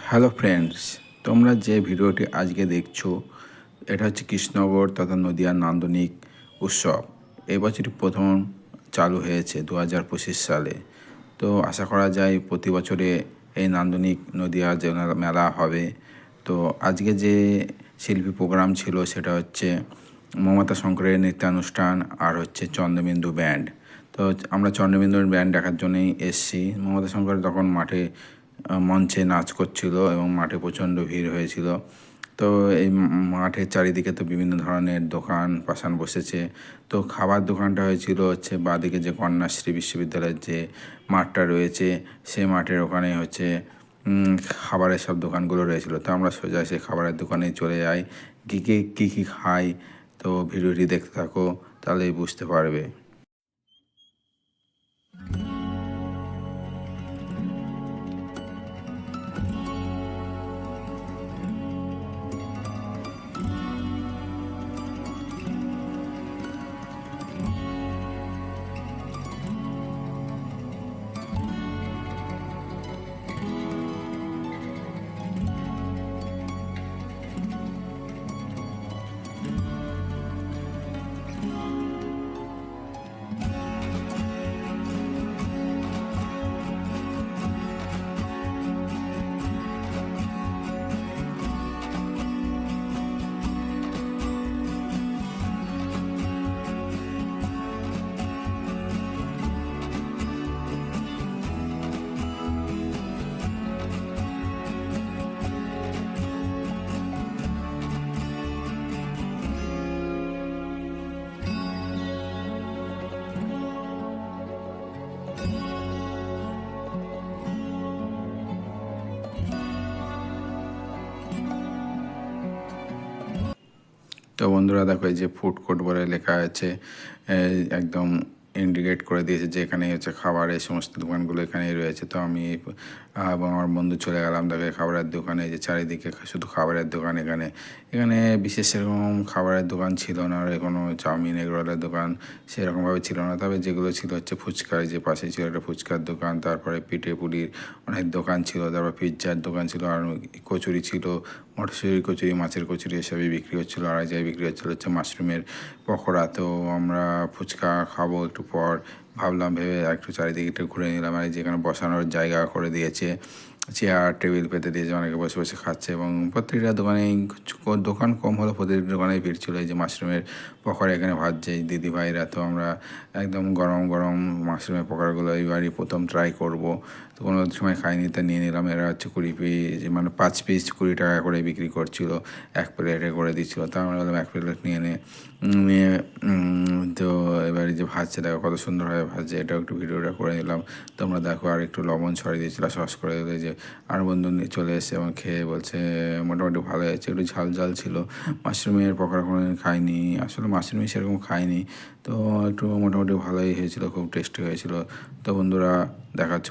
Hello friends, তোমরা যে ভিডিওটি আজকে দেখছ, এটা হচ্ছে কৃষ্ণনগর তথা নদিয়ার নান্দনিক উৎসব। এই বছরই প্রথম চালু হয়েছে দু হাজার পঁচিশ সালে। তো আশা করা যায় প্রতি বছরে এই নান্দনিক নদিয়া যে মেলা হবে। তো আজকে যে শিল্পী প্রোগ্রাম ছিল, সেটা হচ্ছে মমতা শঙ্করের নৃত্যানুষ্ঠান আর হচ্ছে চন্দ্রবিন্দু ব্যান্ড। তো আমরা চন্দ্রবিন্দুর ব্যান্ড দেখার জন্যই এসছি। মমতা শঙ্কর তখন মাঠে মঞ্চে নাচ করছিল এবং মাঠে প্রচণ্ড ভিড় হয়েছিল। তো এই মাঠের চারিদিকে তো বিভিন্ন ধরনের দোকান পাশান বসেছে। তো খাবার দোকানটা হয়েছিল হচ্ছে বাদিকে যে কন্যাশ্রী বিশ্ববিদ্যালয়ের যে মাঠটা রয়েছে সেই মাঠের ওখানে হচ্ছে খাবারের সব দোকানগুলো রয়েছিল। তো আমরা সোজা সেই খাবারের দোকানে চলে যাই। কী কী কী কী খাই? তো ভিডিওটি দেখতে থাকো, তাহলেই বুঝতে পারবে। তো বন্ধুরা দেখো এই যে ফুড কোর্ট বলে লেখা আছে একদম ইন্ডিকেট করে দিয়েছে যে এখানে হচ্ছে খাবার, এই সমস্ত দোকানগুলো এখানেই রয়েছে। তো আমি এবং আমার বন্ধু চলে গেলাম, দেখে খাবারের দোকানে যে চারিদিকে শুধু খাবারের দোকান এখানে। এখানে বিশেষ সেরকম খাবারের দোকান ছিল না, আর কোনো চাউমিন এগরোলের দোকান সেরকমভাবে ছিল না। তবে যেগুলো ছিল হচ্ছে ফুচকার যে পাশে ছিল একটা ফুচকার দোকান, তারপরে পিঠে পুলির অনেক দোকান ছিল, তারপর পিৎজার দোকান ছিল, আর কচুরি ছিল মটরশুঁটি কচুরি, মাছের কচুরি এসবই বিক্রি হচ্ছিল আর জায়গায় বিক্রি হচ্ছিল, হচ্ছে মাশরুমের পকোড়া। তো আমরা ফুচকা খাব একটু পর। ভাবলাম ভেবে একটু চারিদিকে একটু ঘুরে নিলাম আর যেখানে বসানোর জায়গা করে দিয়েছে চেয়ার টেবিল পেতে দিয়েছে অনেকে বসে বসে খাচ্ছে এবং প্রত্যেকটা দোকানে দোকান কম হলো প্রত্যেকটা দোকানে ভিড় ছিল। এই যে মাশরুমের পকোড়া এখানে ভাজছে, এই দিদি ভাইরা তো আমরা একদম গরম গরম মাশরুমের পকোড়াগুলো এইবারই প্রথম ট্রাই করব। তো কোনো সময় খাইনি, তা নিয়ে নিলাম। এরা হচ্ছে কুড়ি পিস মানে পাঁচ পিস কুড়ি টাকা করে বিক্রি করছিল। এক প্লেটে করে দিচ্ছিল তা আমরা বললাম, এক প্লেট নিয়ে নিয়ে তো এবারে যে ভাজছে, দেখো কত সুন্দরভাবে ভাজছে, এটাও একটু ভিডিওটা করে নিলাম। তোমরা দেখো আর একটু লবণ ছড়িয়ে দিয়েছিল, সস করে দিলে যে আর বন্ধু চলে এসে এবং খেয়ে বলছে, মোটামুটি ভালো হয়েছে। একটু ঝাল ঝাল ছিল। মাশরুমের পকোড়া কোনো খাইনি, আসলে মাশরুমই সেরকম খাইনি। তো একটু মোটামুটি ভালোই হয়েছিল, খুব টেস্টি হয়েছিল। তো বন্ধুরা দেখা হচ্ছে